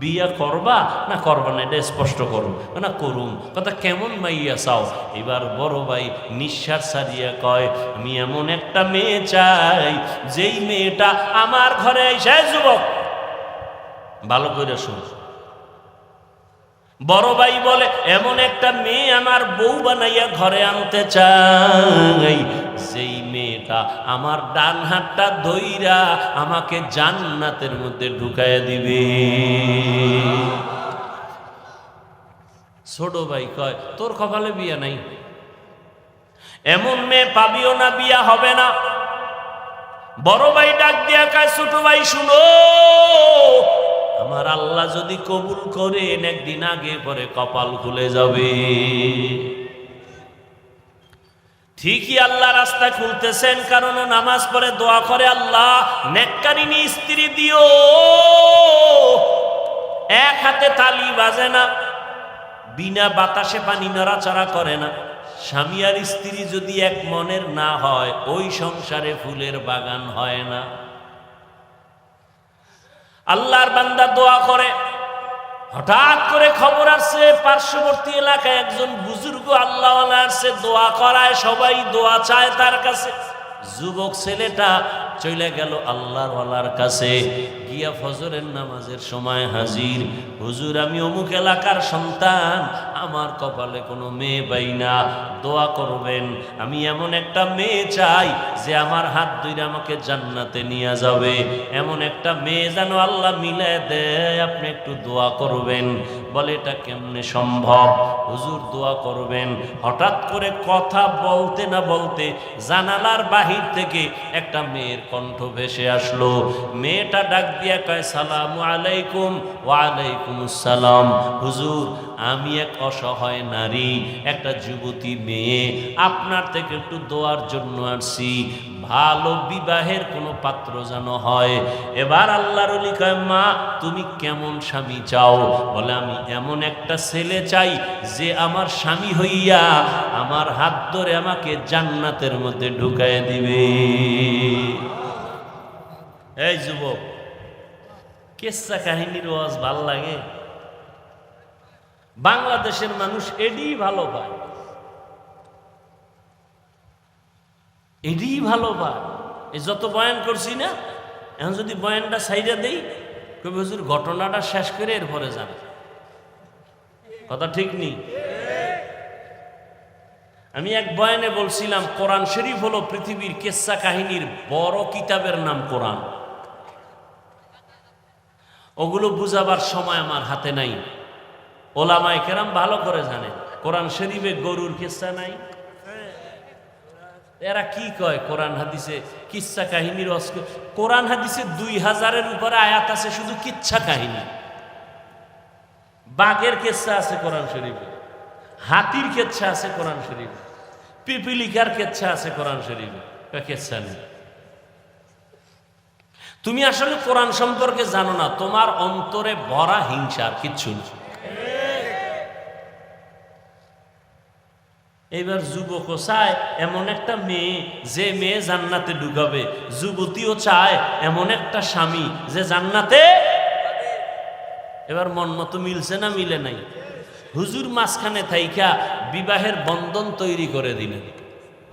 বিয়া করবা না করবা না, এটা স্পষ্ট করুন। না করুম কথা কেমন মাইয়া চাও? এবার বড় ভাই নিঃশ্বাস সারিয়া কয়, আমি এমন একটা মেয়ে চাই, যেই মেয়েটা আমার ঘরে এসে যুবক। ভালো করে শুন বড় ভাই বলে, এমন একটা মেয়ে আমার বউ বানাইয়া ঘরে আনতে চাই যেই মেয়েটা আমার ডান হাতটা ধইরা আমাকে জান্নাতের মধ্যে ঢুকাইয়া দিবে। ছোট ভাই কয়, তোর কপালে বিয়া নাই? এমন মেয়ে পাবিও না, বিয়া হবে না? বড় ভাই ডাক দিয়া কায়, ছোট ভাই, শুনো, আমার আল্লাহ যদি কবুল করেন, একদিন আগে পরে কপাল খুলে যাবে। ঠিকই আল্লাহ রাস্তা খুলতেছেন, কারণ নামাজ পড়ে দোয়া করে আল্লাহ নেককারিনী স্ত্রী দিও। এক হাতে তালি বাজে না, বিনা বাতাসে পানি নড়াচড়া করে না। স্বামী আর স্ত্রী যদি এক মনের না হয়, ওই সংসারে ফুলের বাগান হয় না। আল্লাহর বান্দা দোয়া করে হঠাৎ করে খবর আসছে, পার্শ্ববর্তী এলাকায় একজন বুজুর্গ আল্লাহ আসছে, দোয়া করায়, সবাই দোয়া চায় তার কাছে। যুবক ছেলেটা চলে গেল আল্লাহর কাছে। গিয়া ফজরের নামাজের সময় হাজির। হুজুর, আমি অমুক এলাকার সন্তান, আমার কপালে কোনো মেয়ে পাই না। দোয়া করবেন, আমি এমন একটা মেয়ে চাই যে আমার হাত ধরে আমাকে জান্নাতে নিয়ে যাবে। এমন একটা মেয়ে যেন আল্লাহ মিলে দেয়, আপনি একটু দোয়া করবেন। বলে, এটা কেমনে সম্ভব? হুজুর, দোয়া করবেন। হঠাৎ করে কথা বলতে না বলতে জানালার বাহির থেকে একটা মেয়ের কণ্ঠ ভেসে আসলো। মেয়েটা ডাক দিয়া কয়, সালাম আলাইকুম ওয়ালাইকুম আসসালাম হুজুর, আমি এক অসহায় নারী, একটা যুবতী মেয়ে, আপনার থেকে একটু দোয়ার জন্য আসছি। ভালো বিবাহের কোনো পাত্র যেন হয়। এবার আল্লাহর অলি কয়, মা, তুমি কেমন স্বামী চাও? বলে, আমি এমন একটা ছেলে চাই যে আমার স্বামী হইয়া আমার হাত ধরে আমাকে জান্নাতের মধ্যে ঢুকায় দিবে। এই যুবক কেসা কাহিনীর ওয়াজ ভালো লাগে? বাংলাদেশের মানুষ এডি ভালো পায়। এডি ভালো পায়। এই যত বয়ান করছি না, এখন যদি বয়ানটা সাইডে দেই কবি হুজুর ঘটনাটা শেষ করে এরপরে যান কথা ঠিক নেই আমি এক বয়ানে বলছিলাম, কোরআন শরীফ হলো পৃথিবীর কেসা কাহিনীর বড় কিতাবের নাম কোরআন। ওগুলো বুঝাবার সময় আমার হাতে নাই। ওলামায় কেরাম ভালো করে জানে কোরআন শরীফে গরুর কিস্সা নাই? এরা কি কয় কোরআন হাদিসে? কিচ্ছা কাহিনীর কোরআন হাদিসে দুই হাজারের উপরে আয়াত আছে, শুধু কিচ্ছা কাহিনী। বাঘের কেচ্ছা আছে কোরআন শরীফে? হাতির কেচ্ছা আছে কোরআন শরীফে? পিপিলিকার কেচ্ছা আছে কোরআন শরীফে? কেচ্ছা নেই। তুমি আসলে কোরআন সম্পর্কে জানো না, তোমার অন্তরে ভরা হিংসা আর কিচ্ছু এইবার যুবকও চায়, এমন একটা মেয়ে, যে মেয়ে জান্নাতে ঢুকাবে, যুবতীও চায়, এমন একটা স্বামী, যে জান্নাতে এবার মন মতো মিলছে না, মিলে নাই। হুজুর মাঝখানে থাইকা বিবাহের বন্ধন তৈরি করে দিলেন।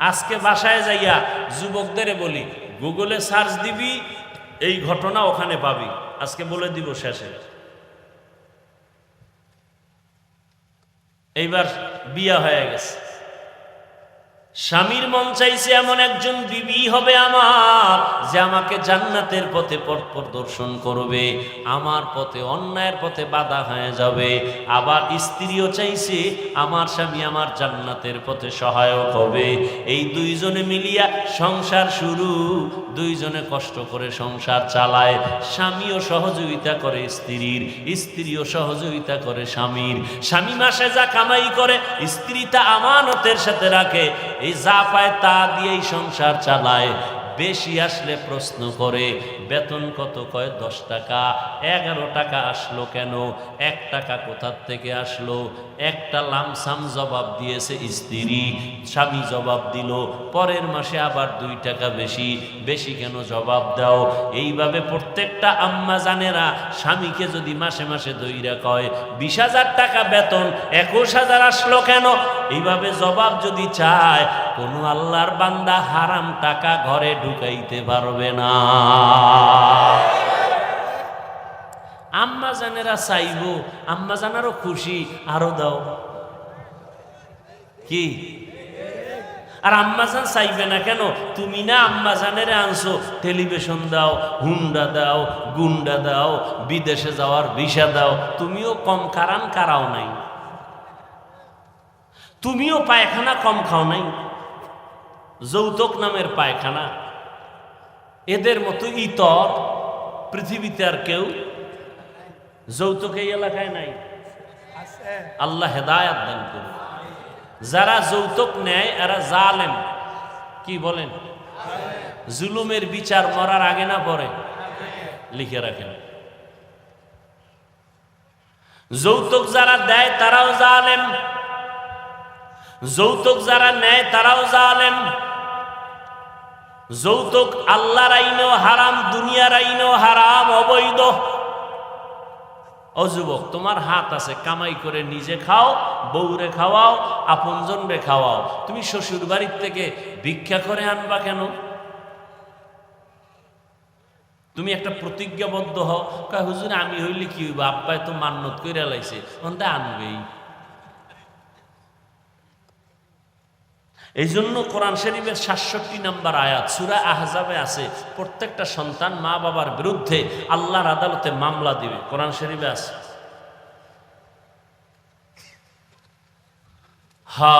আজকে বাসায় যাইয়া যুবকদের বলি, গুগলে সার্চ দিবি এই ঘটনা ওখানে পাবি। আজকে বলে দিব শেষে। এইবার বিয়া হয়ে গেছে। স্বামীর মন চাইছে এমন একজন বিবি হবে আমার যে আমাকে জান্নাতের পথে পথ করবে, আমার পথে, অন্যায়ের পথে বাধা হয়ে যাবে। আবার স্ত্রীও চাইছে আমার স্বামী আমার জান্নাতের পথে সহায়ক হবে। এই দুইজনে মিলিয়া সংসার শুরু, দুইজনে কষ্ট করে সংসার চালায়। স্বামীও সহযোগিতা করে স্ত্রীর, স্ত্রীও সহযোগিতা করে স্বামীর। স্বামী মাসে যা কামাই করে, স্ত্রী তা আমানতের সাথে রাখে। এই যা পায় তা দিয়েই সংসার চালায়। বেশি আসলে প্রশ্ন করে, বেতন কত কয়? দশ টাকা। এগারো টাকা আসলো কেন? এক টাকা কোথার থেকে আসলো? একটা লামসাম জবাব দিয়েছে স্ত্রী। স্বামী জবাব দিল, পরের মাসে আবার দুই টাকা বেশি। বেশি কেন জবাব দাও? এইভাবে প্রত্যেকটা আম্মা জানেরা স্বামীকে যদি মাসে মাসে দইরা কয়, বিশ হাজার টাকা বেতন, একুশ হাজার আসলো কেন? এইভাবে জবাব যদি চায় কোনো আল্লাহর বান্দা হারাম টাকা ঘরে ঢুকাইতে পারবে না। আম্মা জানেরা চাইব আম্মা জানারও খুশি, আরও দাও। কি? আর আম্মাজান চাইবে না কেন? তুমি না আম্মাজানের আনছো, টেলিভিশন দাও, হুন্ডা দাও, গুন্ডা দাও, বিদেশে যাওয়ার ভিসা দাও। তুমিও কম কারান কারাও নাই। তুমিও পায়খানা কম খাও নাই। যৌতুক নামের পায়খানা। এদের মতো ইতর পৃথিবীতে আর কেউ যৌতুক এই এলাকায় নাই। আল্লাহ হেদায়াত দান করুন। যারা যৌতুক নেয় এরা জালেম। কি বলেন? জুলুমের বিচার মরার আগে না পরে? লিখে রাখেন। যৌতুক যারা দেয় তারাও জালেম। যৌতুক যারা নেয় তারাও জালেম। যৌতুক আল্লাহর আইনেও হারাম, দুনিয়ার আইনেও হারাম, অবৈধ। ও যুবক, তোমার হাত আছে, কামাই করে নিজে খাও, বউরে খাওয়াও আপনজন রে খাওয়াও। তুমি শ্বশুর বাড়ির থেকে ভিক্ষা করে আনবা কেন? তুমি একটা প্রতিজ্ঞাবদ্ধ হও, কয়, হুজুর, আমি হইলে কি হইব? আব্বাই তো মান্নত করে লাইছে। অন্তে আনবেই। এই জন্য কোরআন শরীফের সাতষট্টি নাম্বার আয়াত সুরা আহজাবে আছে, প্রত্যেকটা সন্তান মা বাবার বিরুদ্ধে আল্লাহর আদালতে মামলা দিবে। কোরআন শরীফে আছে? হা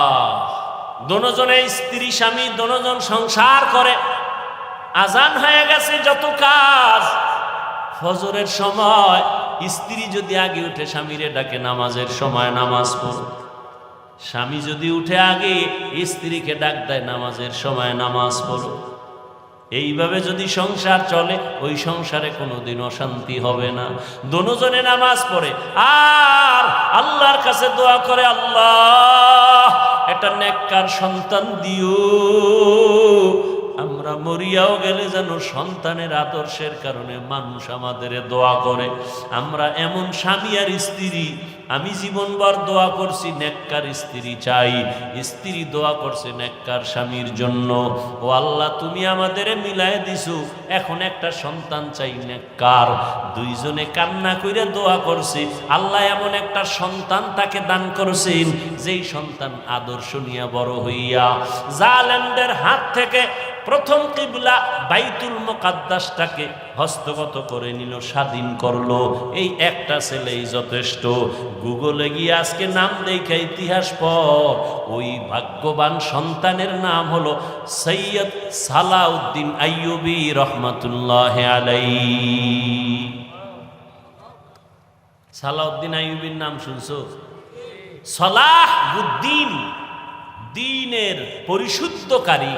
দনোজনে স্ত্রী, স্বামী দনোজন সংসার করে, আজান হয়ে গেছে যত কাজ। ফজরের সময় স্ত্রী যদি আগে উঠে স্বামীরে ডাকে, নামাজের সময় নামাজ পড়ো। স্বামী যদি উঠে আগে, স্ত্রীকে ডাক দেয়, নামাজের সময় নামাজ পড়ো। এইভাবে যদি সংসার চলে, ওই সংসারে কোনোদিন অশান্তি হবে না। দনোজনে নামাজ পড়ে। আর আল্লাহর কাছে দোয়া করে, আল্লাহ এটা নেককার সন্তান দিও। আমরা মরিয়াও গেলে যেন সন্তানের আদর্শের কারণে মানুষ আমাদের দোয়া করে। আমরা এমন স্বামী আর স্ত্রী আমি জীবনভর দোয়া করছি, নেককার স্ত্রী চাই। স্ত্রী দোয়া করছে নেককার স্বামীর জন্য। ও আল্লাহ, তুমি আমাদের মিলাই দিছো। এখন একটা সন্তান চাই নেককার। দুইজনে কান্না করে দোয়া করছি। আল্লাহ এমন একটা সন্তান তাকে দান করছেন, যেই সন্তান আদর্শ নিয়ে বড় হইয়া। জালেমদের হাত থেকে প্রথম কিবলা বাইতুল মোকাদ্দাসটাকে হস্তগত করে নিল, স্বাধীন করল। এই একটা ছেলেই যথেষ্ট। গুগলে গিয়ে আজকে নাম দেখে ইতিহাস পর ওই ভাগ্যবান সন্তানের নাম হলো সৈয়দ সালাউদ্দিন আইয়ুবি রহমতুল্লাহ আলাই সালাউদ্দিন আইয়ুবির নাম শুনছো? সলাহ উদ্দিন, দিনের পরিশুদ্ধকারী।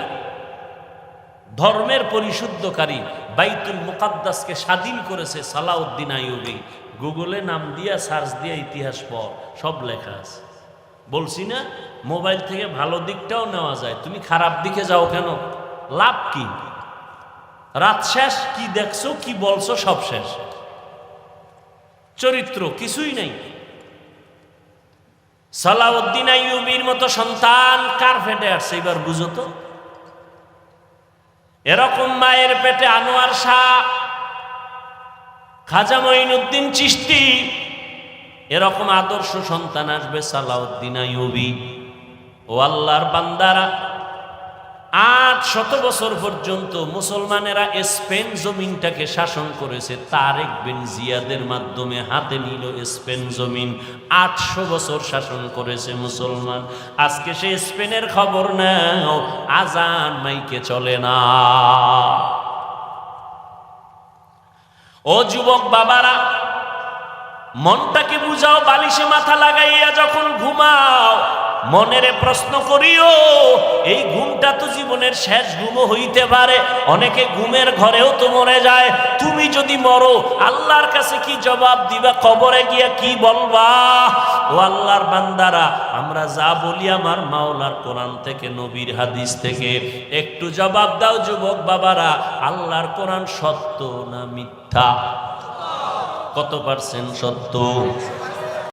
ধর্মের পরিশুদ্ধকারী বাইতুল মুকাদ্দাসকে স্বাধীন করেছে সালাউদ্দিন আইয়ুবি। গুগলে নাম দিয়া, সার্চ দিয়া ইতিহাস পর সব লেখা আছে। বলছি না, মোবাইল থেকে ভালো দিকটাও নেওয়া যায়, তুমি খারাপ দিকে যাও কেন? লাভ কি? রাত শেষ, কি দেখছ, কি বলছো, সব শেষ। চরিত্র কিছুই নেই। সালাউদ্দিন আইয়ুবির মতো সন্তান কার ফেটে আসছে এবার বুঝো তো? এরকম মায়ের পেটে আনোয়ার শাহ, খাজা মঈনুদ্দিন চিস্তি এরকম আদর্শ সন্তান আসবে সালাউদ্দিন আইয়ুবি। ও আল্লাহর বান্দারা আট শত বছর পর্যন্ত মুসলমানেরা স্পেন জমিনটাকে শাসন করেছে। তারেক বিন জিয়াদের মাধ্যমে হাতে নিল স্পেন জমিন। আটশো বছর শাসন করেছে মুসলমান। আজকে সে স্পেনের খবর নাও, আজান মাইকে চলে না। ও যুবক বাবারা, মনটাকে বুঝাও, বালিশে মাথা লাগাইয়া যখন ঘুমাও মনেরে প্রশ্ন করিও, এই ঘুমটা তো জীবনের শেষ ঘুমও হইতে পারে। অনেকে ঘুমের ঘরেও তো মরে যায়। তুমি যদি মরো, আল্লাহর কাছে কি জবাব দিবা, কবরে গিয়া কি বলবা? ও আল্লাহর বান্দারা, আমরা যা বলি আমার মাওলার কোরআন থেকে, নবীর হাদিস থেকে। একটু জবাব দাও যুবক বাবারা, আল্লাহর কোরআন সত্য না মিথ্যা? কত পার্সেন্ট সত্য?